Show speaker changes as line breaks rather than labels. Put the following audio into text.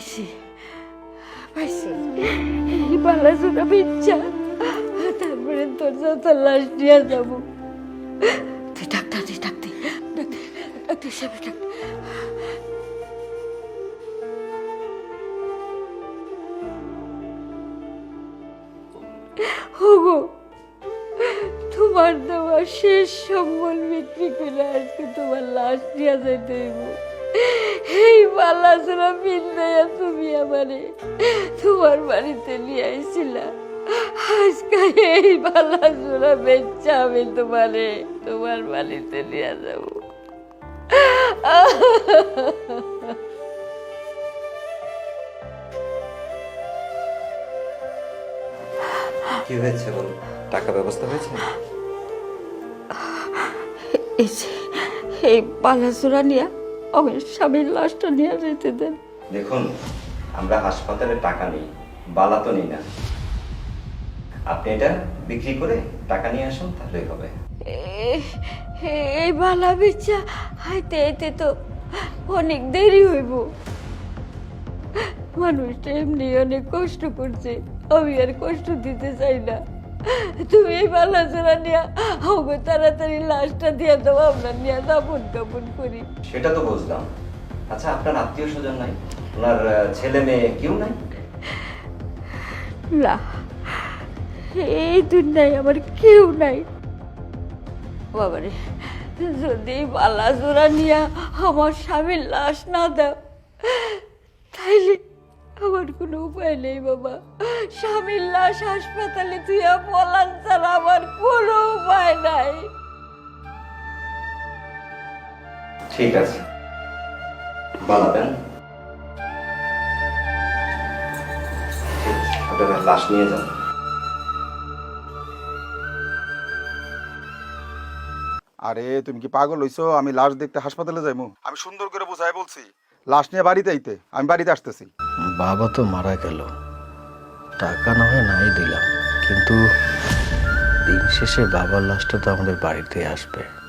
পাইছি পাইছি বালা জোড়া বিচ্ছা তারপরে তোর যত লাশ নিয়ে যাব তুই ডাক্তার তুই ডাক্তার ডাক্তার ডাক্তার সাহেব ডাক্তার তোমার দেওয়া শেষ সম্বল বিক্রি করে আজকে তোমার লাশ নিয়ে যাইতে হইব এই পাল্লা ছাড়া পিন্দাইয়া তুমি আমারে তোমার বাড়িতে নিয়ে আইছিলা। আজকে এই পাল্লা ছাড়া বেচা আমি তোমারে তোমার বাড়িতে নিয়ে যাব।
কি হয়েছে বলো? টাকা ব্যবস্থা হয়েছে?
এই চূড়া নিয়ে আমার স্বামীর লাশটা নিয়ে যেতে দেন।
দেখুন আমরা হাসপাতালে টাকা নেই বালা তো নিই না। আপনি এটা বিক্রি করে টাকা নিয়ে আসুন তাহলেই হবে।
এই বালা বিচ্ছা হাইতে হাইতে তো অনেক দেরি হইব। মানুষটা এমনি অনেক কষ্ট করছে আমি আর কষ্ট দিতে চাই না। তুমি এই বালা চোরা নিয়ে আমাকে তাড়াতাড়ি লাশটা দিয়ে দাও আমরা নিয়ে দাপন কাপন করি।
সেটা তো বুঝলাম। আচ্ছা আপনার আত্মীয় স্বজন নাই? ওনার ছেলে মেয়ে কেউ নাই?
না এই দুনিয়ায় আমার কেউ নাই। বাবারে যদি বালা জোড়া নিয়ে আমার স্বামীর লাশ না দাও তাইলে আমার কোনো উপায় নেই বাবা। স্বামীর লাশ হাসপাতালে তুই পলান ছাড়া আমার কোনো উপায় নাই।
ঠিক আছে। আপনারা লাশ নিয়ে যান।
আরে তুমি কি পাগল হইছো? আমি লাশ দেখতে হাসপাতালে যাইমু। আমি সুন্দর করে বুঝাই বলছি লাশ নিয়ে বাড়িতে আইতে। আমি বাড়িতে আসতেছি।
বাবা তো মারা গেল। টাকা না হয় নাই দিলাম। কিন্তু দিন শেষে বাবার লাশটা তো আমাদের বাড়িতে আসবে।